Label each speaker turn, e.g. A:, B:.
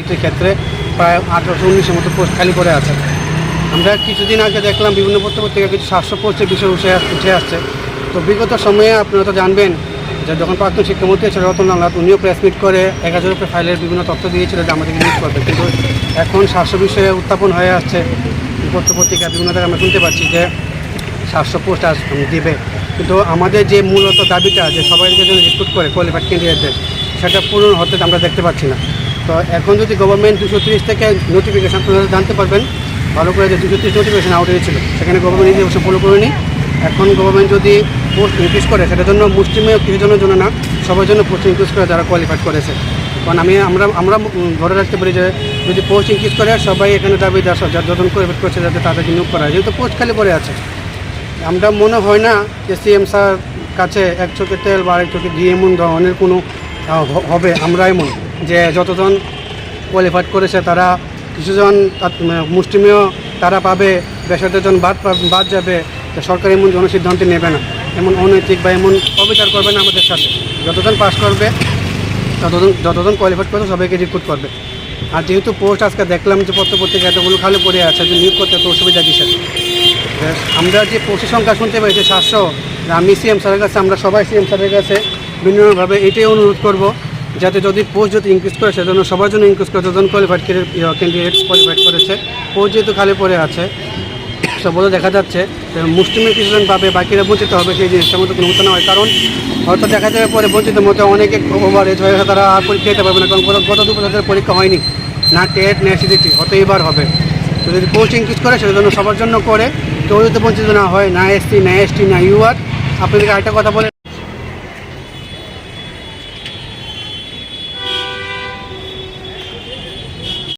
A: এটির ক্ষেত্রে প্রায় আঠারোশো উনিশের মতো পোস্ট খালি করে আছে। আমরা কিছুদিন আগে দেখলাম বিভিন্ন পত্র পত্রিকা কিছু সাতশো পোস্টের বিষয় উঠে উঠে আসছে। তো বিগত সময়ে আপনারা তো জানবেন যে যখন প্রাক্তন শিক্ষামন্ত্রী ছিল রতন লাল, উনিও প্রেস মিট করে এক হাজার রুপে ফাইলের বিভিন্ন তথ্য দিয়েছিল যে আমাদেরকে নিউজ করবে। কিন্তু এখন সাতশো বিষয়ে উত্থাপন হয়ে আসছে। পত্র পত্রিকা বিভিন্ন জায়গায় আমরা শুনতে পাচ্ছি যে সাতশো পোস্ট আস দিবে। কিন্তু আমাদের যে মূলত দাবিটা যে সবাইকে যেন রিক্রুট করে কোয়ালিফাইড ক্যান্ডিডেটদের সেটা পূরণ হতে আমরা দেখতে পাচ্ছি না। তো এখন যদি গভর্নমেন্ট দুশো তিরিশ থেকে নোটিফিকেশন আপনারা জানতে পারবেন, ভালো করে যে দুশো তিরিশ নোটিফিকেশন আউট হয়েছিল, সেখানে গভর্নমেন্ট নিজে অবশ্য ফলো করেনি। এখন গভর্নমেন্ট যদি পোস্ট ইনক্রিজ করে, সেটার জন্য মুসলিমীয় কিছু জনের জন্য না, সবার জন্য পোস্ট ইনক্রিজ করে যারা কোয়ালিফাইড করেছে। কারণ আমি, আমরা আমরা ধরে রাখতে পারি যে যদি পোস্ট ইনক্রিজ করে, সবাই এখানে দাবি যা যতজন কোয়ালিফাইড করছে যাতে তাদেরকে নিয়োগ করা হয়। যেহেতু পোস্ট খালি পড়ে আছে। আমরা মনে হয় না যে সিএম স্যার কাছে এক চোখে তেল বা এক চোখে ঘি এমন ধরনের কোনো হবে আমরা এমন যে যতজন কোয়ালিফাইড করেছে তারা, কিছুজন মুষ্টিমেয় তারা পাবে বেসরকারিজন বাদ বাদ যাবে সরকার এমন জনসিদ্ধান্ত নেবে না। এমন অনৈতিক বা এমন অবিচার করবে না আমাদের সাথে। যতজন পাস করবে, ততজন যতজন কোয়ালিফাইড করবে, সবাইকে রিক্রুট করবে। আর যেহেতু পোস্ট আজকে দেখলাম যে পত্র পত্রিকা এতগুলো খালি পড়ে আছে, যে নিয়োগ করতে তো অসুবিধা কিসের? আমরা যে পোস্টের সংখ্যা শুনতে পেয়েছি, সাতশো, আমি সিএম স্যারের কাছে, আমরা সবাই সিএম স্যারের কাছে বিভিন্নভাবে এটাই অনুরোধ করব, যাতে যদি পোস্ট যদি ইনক্রিজ করে, সেজন্য সবার জন্য ইনক্রিজ করে যজন কোয়ালিফাইড ক্যান্ডিডেট কোয়ালিফাইড করেছে পোস্ট যেহেতু খালি পড়ে আছে সবগুলো দেখা যাচ্ছে মুসলিমের কিছুজন পাবে, বাকিরা বঞ্চিত হবে, সেই জিনিসটার মধ্যে কোনো না হয় কারণ, হয়তো দেখা যাবে পরে বঞ্চিত মতো অনেকে ওভার এজ হয়ে তারা আর পরীক্ষা দিতে পারবে না, কারণ গত- দু বছর ধরে পরীক্ষা হয়নি। না টেট না অ্যাসিডিটি হয়তো এবার হবে। তো যদি পোস্ট ইনক্রিজ করে সেটার জন্য সবার জন্য করে, কেউ যদি বঞ্চিত না হয়, না এসটি না এসটি না ইউআর আপনাদেরকে আরেকটা কথা বলে